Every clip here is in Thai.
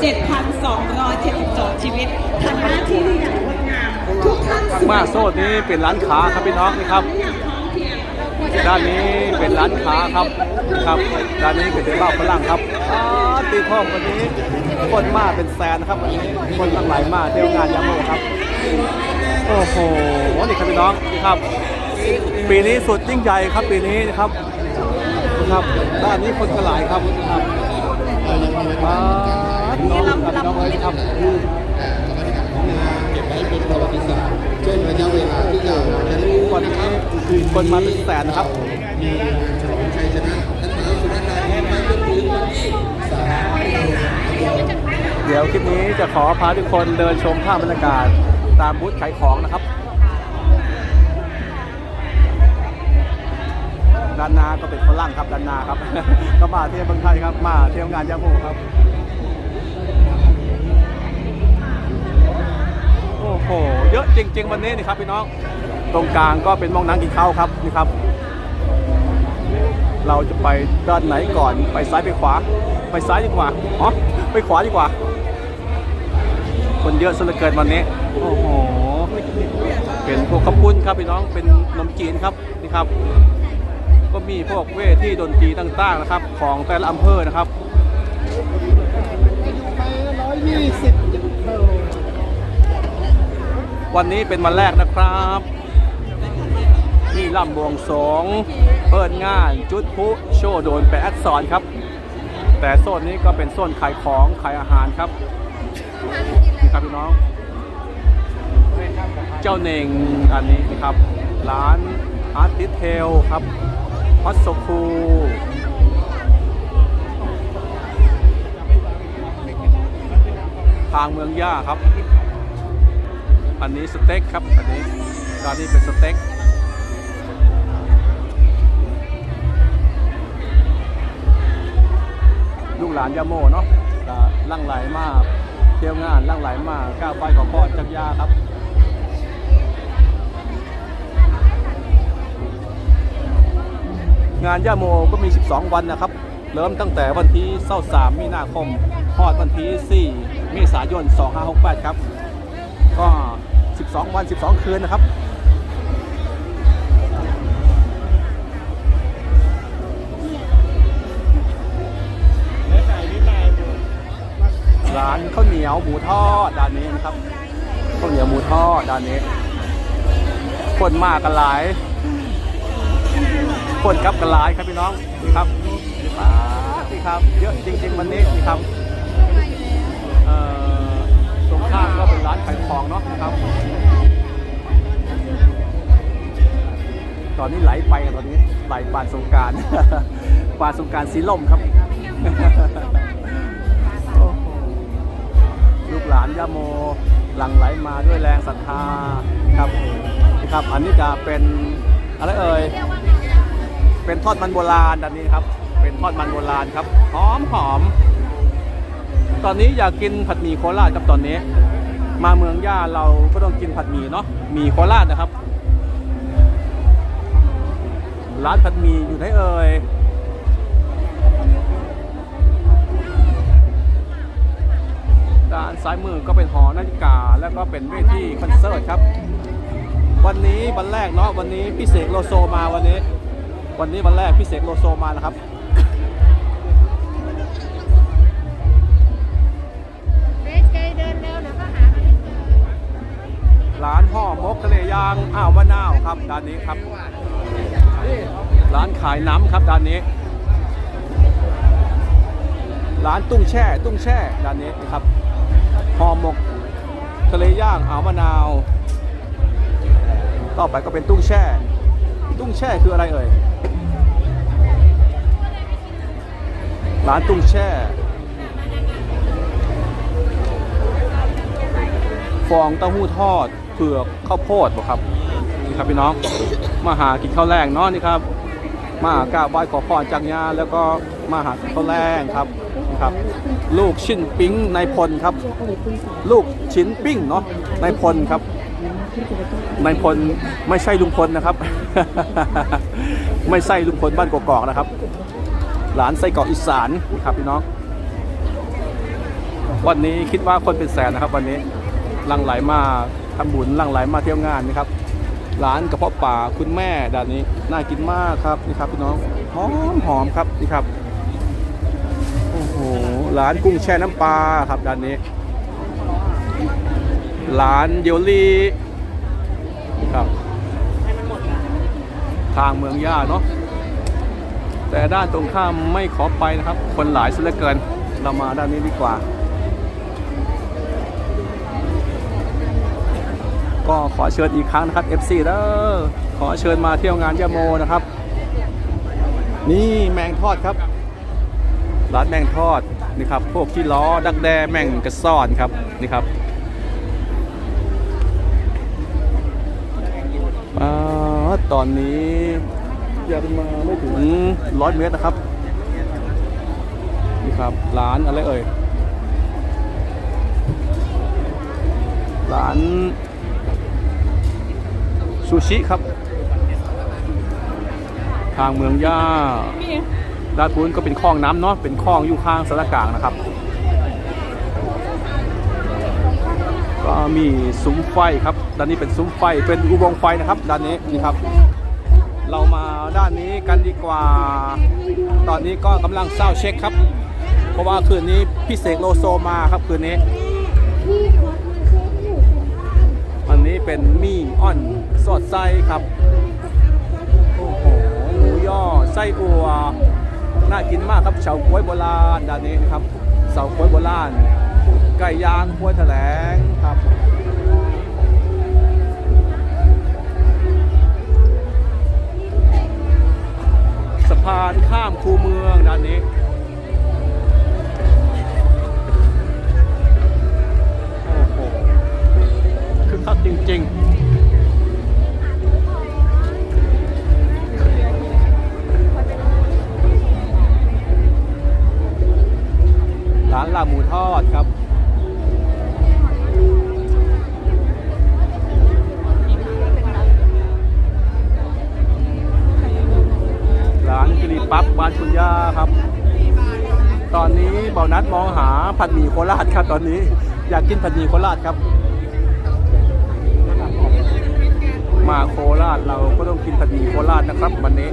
7,272 ชีวิตทำหน้าที่ได้อย่างงดงามทุกท่านมาโซดนี้เป็นร้านค้าครับพี่น้องนี่ครับ ด้านนี้เป็นร้านค้าครับครับ ด้านนี้เป็นเดบ้าฝรั่งครับอ๋อตีพ่อมวันนี้คนมาเป็นแสนนะครับวันนี้คนตั้งหลายมาเที่ยวงานยาโมครับ โอ้โหนี่ครับพี่น้องนี่ครับ ปีนี้สุดยิ่งใหญ่ครับปีนี้นะครับนะครับด้านนี้คนก็หลายครับครับ มาน้องครับน้องเอ้ยครับเก็บไว้เป็นประวัติศาสตร์ช่วงระยะเวลาที่ยาวนานนั้นวันนี้คนมาเป็นแสนนะครับมีงานฉลองชัยชนะท่านมหาสุรนารีมาจนถึงวันที่สามเดี๋ยวคลิปนี้จะขอพาทุกคนเดินชมภาพบรรยากาศตามบูธขายของนะครับด้านหนาก็เป็นฝรั่งครับด้านหนาครับก็มาเที่ยวเมืองไทยครับมาเที่ยวงานยาโมครับ โอ้โห เยอะจริง ๆ วันนี้นี่ครับพี่น้อง ตรงกลางก็เป็นมองนั่งกินข้าวครับนี่ครับ เราจะไปด้านไหนก่อน ไปซ้ายไปขวา ไปซ้ายดีกว่า อ๋อ ไปขวาดีกว่า คนเยอะซะเหลือเกินวันนี้ โอ้โห เป็นพวกข้าวปุ้นครับพี่น้อง เป็นนมจีนครับนี่ครับ ก็มีพวกเวทีดนตรีต่างๆนะครับ ของแต่ละอำเภอนะครับ วันนี้เป็นวันแรกนะครับนี่ลำบวงสงเปิดงานจุดพุโชว์โดนแปะอักษรครับ แต่โซนนี้ก็เป็นโซนขายของขายอาหารครับครับพี่น้อง เจ้าเน่งอันนี้นะครับ ร้านอาร์ติเทลครับฮอตโซคูทางเมืองย่าครับ อันนี้สเต็กครับอันนี้ร้านนี้เป็นสเต็กลูกหลานยาโมเนาะลั่งไหลมากเที่ยวงานลั่งไหลมากก้าวไปขอพรจากยาครับงานย่าโมก็มี 12 วันนะครับ เริ่มตั้งแต่วันที่23มีนาคมฮอดวันที่ 4 เมษายน 2568 ครับ ก็ 12 วัน 12 คืนนะครับร้านข้าวเหนียวหมูทอดด้านนี้นะครับข้าวเหนียวหมูทอดด้านนี้ คนมากกันหลาย คนครับกันหลายครับพี่น้องนี่ครับดนี่ครับ เยอะจริง ๆ วันนี้นี่ครับ ข้ามก็เป็นร้านขายของเนาะนะครับ ตอนนี้ไหลไปกันตอนนี้ไหลปานสงการปานสงการสีลมครับลูกหลานยาโมหลั่งไหลมาด้วยแรงศรัทธาครับครับ อันนี้จะเป็นอะไรเอ่ยเป็นทอดมันโบราณแบบนี้ครับ เป็นทอดมันโบราณครับหอมหอม ตอนนี้อยากกินผัดหมี่โคราชครับตอนนี้ มาเมืองย่าเราก็ต้องกินผัดหมี่เนาะหมี่โคราชนะครับ ร้านผัดหมี่อยู่ไหนเอ่ยด้านซ้ายมือก็เป็นหอนาฬิกา แล้วก็เป็นเวทีคอนเสิร์ตครับ วันนี้วันแรกเนาะวันนี้พี่เสกโลโซมาวันนี้ วันนี้วันแรกพี่เสกโลโซมานะครับ ทะเลยางอ่าวมะนาวครับด้านนี้ครับ ร้านขายน้ำครับด้านนี้ ร้านตุ้งแช่ ตุ้งแช่ด้านนี้นะครับห่อหมกทะเลย่างอ่าวมะนาว ต่อไปก็เป็นตุ้งแช่ ตุ้งแช่คืออะไรเอ่ยร้านตุ้งแช่ฟองเต้าหู้ทอด ผือกข้าวโพดบ่ครับนี่ครับพี่น้องมาหากินข้าวแรงเนาะนี่ครับมากราบไหว้ขอพรจากยาแล้วก็มาหากินข้าวแรงครับนะครับ ลูกชิ้นปิ้งในายพลครับ ลูกชิ้นปิ้งเนาะในายพลครับนายพลไม่ใช่ลุงพลนะครับ ไม่ใช่ลุงพลบ้านกอกๆนะครับ หลานไส้กรอกอีสานครับพี่น้อง วันนี้คิดว่าคนเป็นแสนนะครับ วันนี้ลังไหลมา ทำบุญหลังไหลมาเที่ยวงานนะครับ ร้านกระเพาะป่าคุณแม่ด้านนี้น่ากินมากครับนี่ครับพี่น้องหอมหอมครับนี่ครับโอ้โหร้านกุ้งแช่น้ำปลาครับด้านนี้ ร้านเยลลี่ครับทางเมืองย่าเนาะแต่ด้านตรงข้ามไม่ขอไปนะครับ คนหลายซะเหลือเกิน เรามาด้านนี้ดีกว่า ก็ขอเชิญอีกครั้งนะครับ FC เด้อขอเชิญมาเที่ยวงานยะโมนะครับ นี่แมงทอดครับ ร้านแมงทอดนี่ครับพวกที่ล้อดักแด้แมงกระซ่อนครับนี่ครับอ่าตอนนี้ยังมาไม่ถึงร้อยเมตรนะครับนี่ครับร้านอะไรเอ่ยร้าน ซูชิครับ ทางเมืองย่าด้านพุ้นก็เป็นคลองน้ำเนาะเป็นคลองอยู่ข้างสารกลางนะครับ ก็มีซุ้มไฟครับด้านนี้เป็นซุ้มไฟเป็นอุโมงไฟนะครับด้านนี้นี่ครับ เรามาด้านนี้กันดีกว่า ตอนนี้ก็กำลังเศร้าเช็คครับ เพราะว่าคืนนี้พี่เสกโลโซมาครับคืนนี้ นี้เป็นมี่อ่อนสอดไส้ครับโอ้โหหมูย่อไส้อัวน่ากินมากครับเฉาก๊วยโบราณด้านนี้นะครับเฉาก๊วยโบราณไก่ย่างกล้วยแถลงครับสะพานข้ามคูเมืองด้านนี้ ย่าครับ ตอนนี้เบานัดมองหาผัดหมี่โคราชครับตอนนี้อยากกินผัดหมี่โคราชครับ มาโคราชเราก็ต้องกินผัดหมี่โคราชนะครับวันนี้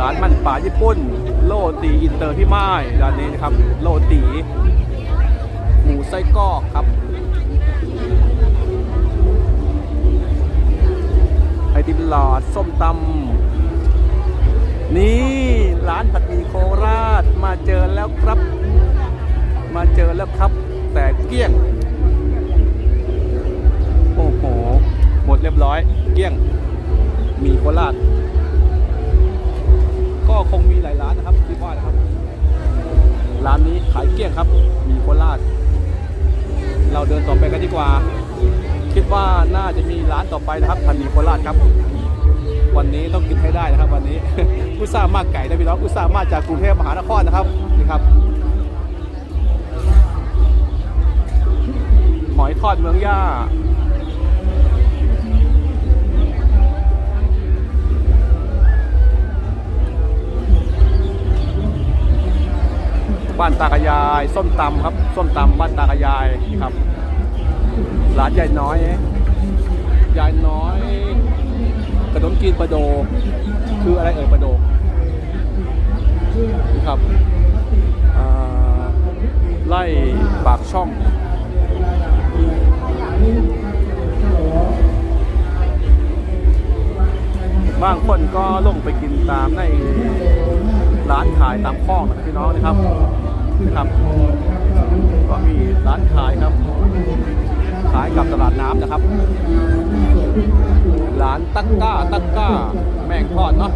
ร้านมันป่าญี่ปุ่น โลตีอินเตอร์พี่ไม้ร้านนี้นะครับ โลตีหมูไส้กรอกครับ ไอ ติมหลอดส้มตำนี่ร้านผัดหมี่โคราชมาเจอแล้วครับ มาเจอแล้วครับ แต่เกี้ยง โอ้โหหมดเรียบร้อย เกี้ยงมีโคราช ก็คงมีหลายร้านนะครับคิดว่านะครับ ร้านนี้ขายเกี้ยงครับ มีโคราช เราเดินต่อไปกันดีกว่าาจะมีร้านต่อไปนะครับพันนีโคราชครับ วันนี้ต้องกินให้ได้นะครับ วันนี้ อุตส่าห์มากไก่นะพี่น้องอุตส่าห์มาจากกรุงเทพมหานครนะครับนี่ครับหอยทอดเมืองย่าบ้านตากระยาย ส้มตำครับ ส้มตำบ้านตากระยายครับ ร้านยายน้อย ยายน้อยขนมจีนประโด คืออะไรเอ่ยประโดนี่ครับไล่ปากช่องบางคนก็ลงไปกินตามในร้านขายตามคลองนะพี่น้องนะครับนะครับ ก็มีร้านขายครับ ขายกับตลาดน้ำนะครับร้านตักก้าตักก้าแมงทอดเนาะ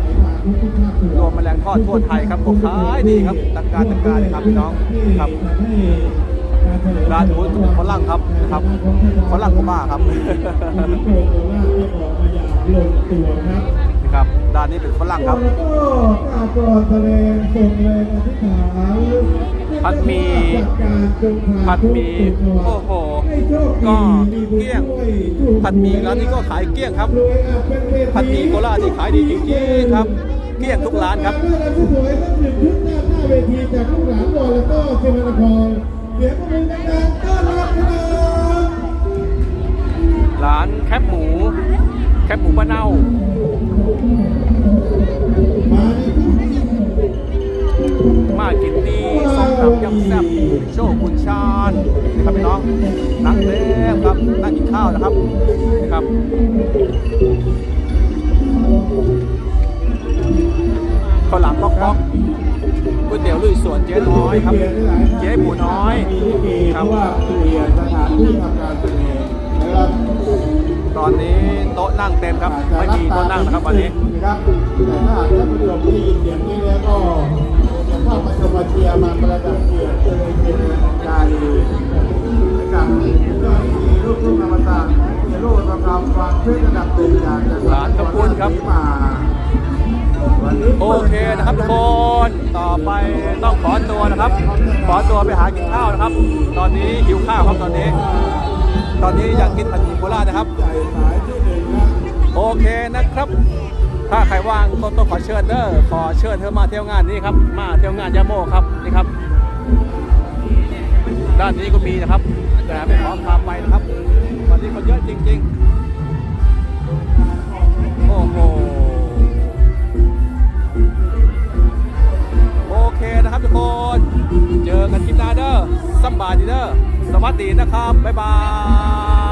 รวมแมลงทอดทั่วไทยครับก็ขายดีครับตักก้าตักก้านะครับพี่น้องครับร้านนู้นก็เป็นฝรั่งครับนะครับฝรั่งก็มาครับนะครับร้านนี้เป็นฝรั่งครับแล้วก็กราบกรอนทะเลส่งแรงอธิษฐาผัดหมี่ผัดหมี่โอ้โห ก็เกี้ยงผัดหมี่ร้านนี้ก็ขายเกี้ยงครับ ผัดหมี่โคราชที่ขายดีจริงๆครับเกี้ยงทุกร้านครับสวยๆสักหนึ่งชุดหน้าหน้าเวทีจากลูกหลานบอลแล้วก็เซมานครเสียงปรบมือดังๆต้อนรับนะครับร้านแคบหมู แคบหมูป้าเน่ามาดีครับมากินดีส้มตำยำแซ่บโชคคุณชาญน นั่งเต็มครับนั่งกินข้าวนะครับนี่ครับข้าวหลามป๊อกป๊อกก๋วยเตี๋ยวลุยสวนเจ๊น้อยครับ เจ๊หมูน้อยครับว่าเปลี่ยนสถานที่ทำการแสดงนะครับตอนนี้โต๊ะนั่งเต็มครับไม่มีโต๊ะนั่งนะครับวันนี้ครับแต่ถ้าหากท่านผู้ชมได้ยินเสียงนี้แล้วก็จะเข้ามาชมมาเชียร์มาประดับเกียรติเจริญเจริญกับเจ้าหน้าที่ลูกทุ่งอมตะเยโร่ทองคำฟังเพชรระดับหนึ่งจากจังหวัดนครับมาวันนี้โอเคนะครับทุกคน ต่อไปต้องขอตัวนะครับ ขอตัวไปหากินข้าวนะครับ ตอนนี้หิวข้าวครับตอนนี้ ตอนนี้อยากกินผัดหมี่โคราชนะครับใหญ่สานะครับโอเคนะครับ ถ้าใครว่างก็ต้องขอเชิญเด้อขอเชิญเธอมาเที่ยวงานนี้ครับ มาเที่ยวงานยาโมครับนี่ครับ ด้านนี้ก็มีนะครับ แต่ไม่ขอพาไปนะครับ วันนี้คนเยอะจริง ๆ โอ้โหโอเคนะครับทุกคน เจอกันคลิปหน้าเด้อสำบายดีเด้อสวัสดีนะครับ บ๊ายบาย